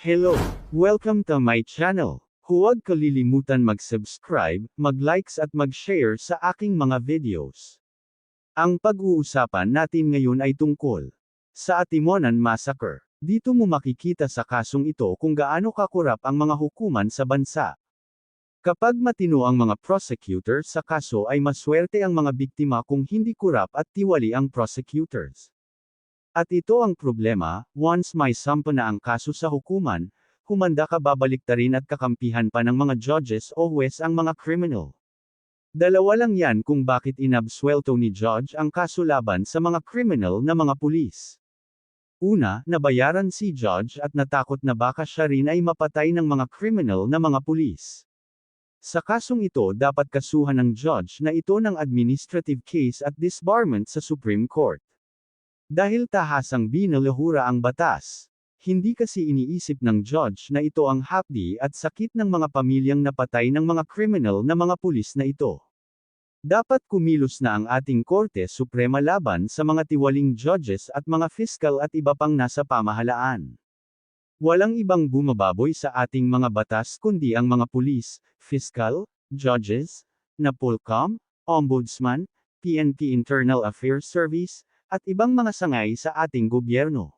Hello! Welcome to my channel. Huwag kalilimutan mag-subscribe, mag-likes at mag-share sa aking mga videos. Ang pag-uusapan natin ngayon ay tungkol sa Atimonan Massacre. Dito mo makikita sa kasong ito kung gaano kakurap ang mga hukuman sa bansa. Kapag matino ang mga prosecutor sa kaso ay maswerte ang mga biktima kung hindi kurap at tiwali ang prosecutors. At ito ang problema, once may sampa na ang kaso sa hukuman, humanda ka babaliktarin at kakampihan pa ng mga judges o huwes ang mga criminal. Dalawa lang yan kung bakit inabswelto ni judge ang kaso laban sa mga criminal na mga pulis. Una, nabayaran si judge at natakot na baka siya rin ay mapatay ng mga criminal na mga pulis. Sa kasong ito dapat kasuhan ng judge na ito ng administrative case at disbarment sa Supreme Court. Dahil tahasang binalahura ang batas. Hindi kasi iniisip ng judge na ito ang hapdi at sakit ng mga pamilyang napatay ng mga criminal na mga pulis na ito. Dapat kumilos na ang ating Korte Suprema laban sa mga tiwaling judges at mga fiscal at iba pang nasa pamahalaan. Walang ibang bumababoy sa ating mga batas kundi ang mga pulis, fiscal, judges, Napolcom, Ombudsman, PNP Internal Affairs Service, at ibang mga sangay sa ating gobyerno.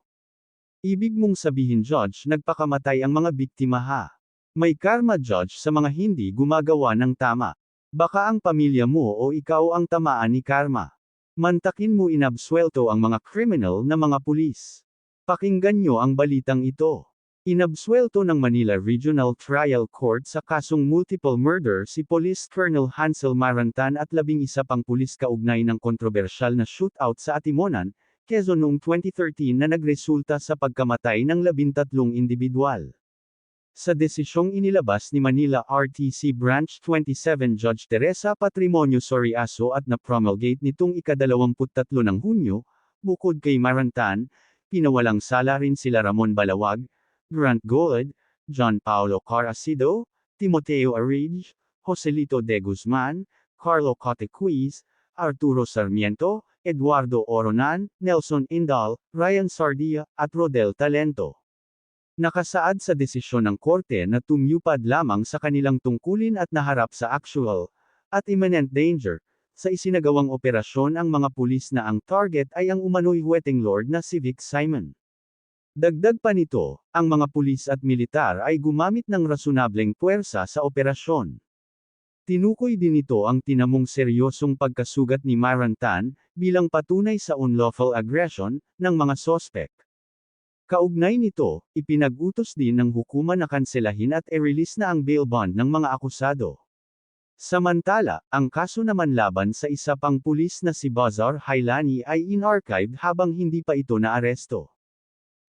Ibig mong sabihin judge nagpakamatay ang mga biktima ha. May karma judge sa mga hindi gumagawa ng tama. Baka ang pamilya mo o ikaw ang tamaan ni karma. Mantakin mo inabswelto ang mga criminal na mga pulis. Pakinggan nyo ang balitang ito. Inabswelto ng Manila Regional Trial Court sa kasong multiple murder si Police Colonel Hansel Marantan at labing isa pang pulis kaugnay ng kontrobersyal na shootout sa Atimonan, Quezon noong 2013 na nagresulta sa pagkamatay ng labintatlong individual. Sa desisyong inilabas ni Manila RTC Branch 27 Judge Teresa Patrimonio Soriaso at na-promulgate nitong ikadalawamputtatlo ng Hunyo, bukod kay Marantan, pinawalang sala rin sila Ramon Balawag, Grant Gold, John Paulo Carasido, Timoteo Arige, Joselito de Guzman, Carlo Cotequiz, Arturo Sarmiento, Eduardo Oronan, Nelson Indal, Ryan Sardia, at Rodel Talento. Nakasaad sa desisyon ng korte na tumyupad lamang sa kanilang tungkulin at naharap sa actual, at imminent danger, sa isinagawang operasyon ang mga pulis na ang target ay ang umano'y wetting lord na si Vic Simon. Dagdag pa nito, ang mga pulis at militar ay gumamit ng rasonableng puwersa sa operasyon. Tinukoy din ito ang tinamong seryosong pagkasugat ni Marantan, bilang patunay sa unlawful aggression, ng mga sospek. Kaugnay nito, ipinag-utos din ng hukuman na kanselahin at i-release na ang bail bond ng mga akusado. Samantala, ang kaso naman laban sa isa pang pulis na si Bazar Hailani ay in-archived habang hindi pa ito naaresto.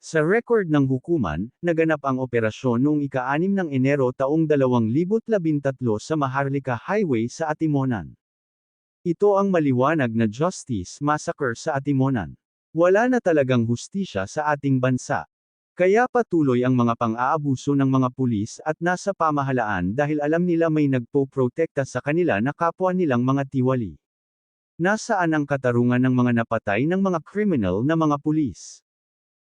Sa record ng hukuman, naganap ang operasyon noong ika-6 ng Enero taong 2013 sa Maharlika Highway sa Atimonan. Ito ang maliwanag na justice massacre sa Atimonan. Wala na talagang hustisya sa ating bansa. Kaya patuloy ang mga pang-aabuso ng mga pulis at nasa pamahalaan dahil alam nila may nagpo-protekta sa kanila na kapwa nilang mga tiwali. Nasaan ang katarungan ng mga napatay ng mga criminal na mga pulis?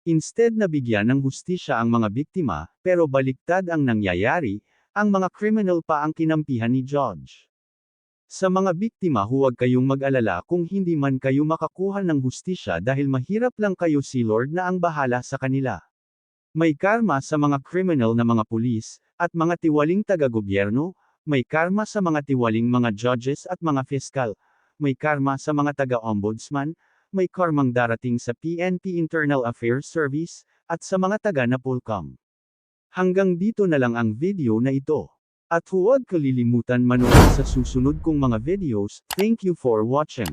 Instead na bigyan ng hustisya ang mga biktima, pero baliktad ang nangyayari, ang mga criminal pa ang kinampihan ni Judge. Sa mga biktima huwag kayong mag-alala kung hindi man kayo makakuha ng hustisya dahil mahirap lang kayo si Lord na ang bahala sa kanila. May karma sa mga criminal na mga pulis, at mga tiwaling taga-gobyerno, may karma sa mga tiwaling mga judges at mga fiskal, may karma sa mga taga-ombudsman, may karmang darating sa PNP Internal Affairs Service, at sa mga taga-Napolcom. Hanggang dito na lang ang video na ito. At huwag kalilimutan manood sa susunod kong mga videos, thank you for watching.